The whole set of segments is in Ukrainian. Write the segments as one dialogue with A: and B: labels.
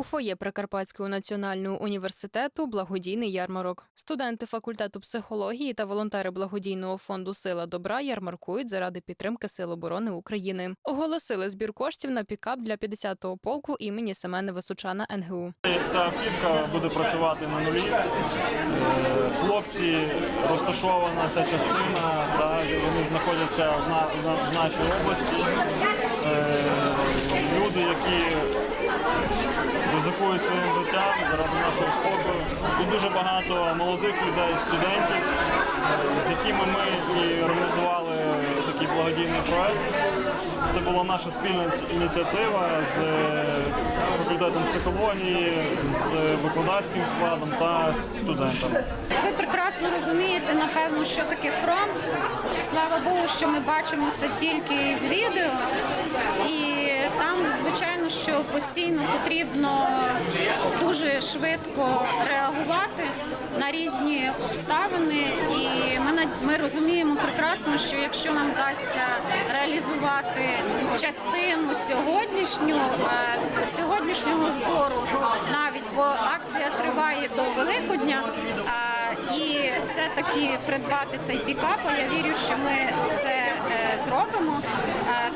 A: У фоє Прикарпатського національного університету благодійний ярмарок. Студенти факультету психології та волонтери благодійного фонду Сила добра ярмаркують заради підтримки Сил оборони України. Оголосили збір коштів на пікап для 50-го полку імені Семена Височана НГУ.
B: Ця автівка буде працювати на нулі. Е, Хлопці розташована ця частина, та, вони знаходяться в, на, на- в нашій області. Е, Люди, які ризикують своїм життям заради нашого спокою. Тут дуже багато молодих людей, студентів, з якими ми і організували такий благодійний проект. Це була наша спільна ініціатива з е, факультетом психології, з викладацьким складом та студентами.
C: Ви прекрасно розумієте, напевно, що таке фронт. Слава Богу, що ми бачимо це тільки з відео. І там, звичайно, що постійно потрібно дуже швидко реагувати на різні обставини. І ми, ми розуміємо прекрасно, що якщо нам вдасться реалізувати частину сьогоднішню, е, сьогоднішнього збору, навіть бо акція триває до Великодня. е, І все-таки придбати цей пікап, я вірю, що ми це е, зробимо.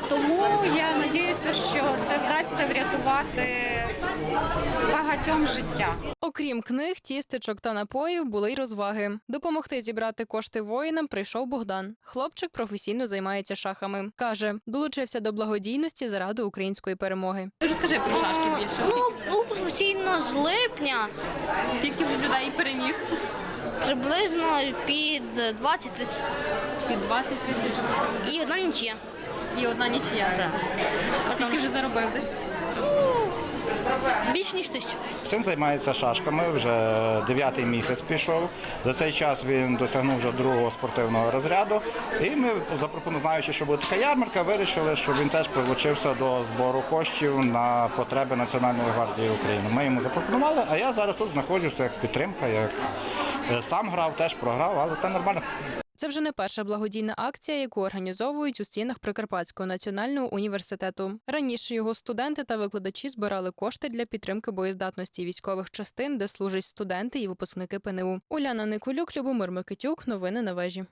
C: Тому я надіюся, що це вдасться врятувати багатьом життя.
A: Окрім книг, тістечок та напоїв, були й розваги. Допомогти зібрати кошти воїнам прийшов Богдан. Хлопчик професійно займається шахами. каже, долучився до благодійності заради української перемоги.
D: Розкажи про шашки більше.
E: Ну, ну професійно з липня
D: Скільки вже людей переміг?
E: приблизно під 20-30
D: Під 20-30
E: і одна нічия.
D: І одна нічия.
E: Так.
D: Скільки вже заробив десь?
E: Більш ніж тисячу.
F: Син займається шашками, вже дев'ятий місяць пішов. За цей час він досягнув вже другого спортивного розряду. І ми, знаючи, що буде така ярмарка, вирішили, щоб він теж прилучився до збору коштів на потреби Національної гвардії України. Ми йому запропонували, а я зараз тут знаходжуся як підтримка, як е, сам грав, теж програв, але все нормально.
A: Це вже не перша благодійна акція, яку організовують у стінах Прикарпатського національного університету. Раніше його студенти та викладачі збирали кошти для підтримки боєздатності військових частин, де служать студенти і випускники ПНУ. Уляна Николюк, Любомир Микитюк. Новини на вежі.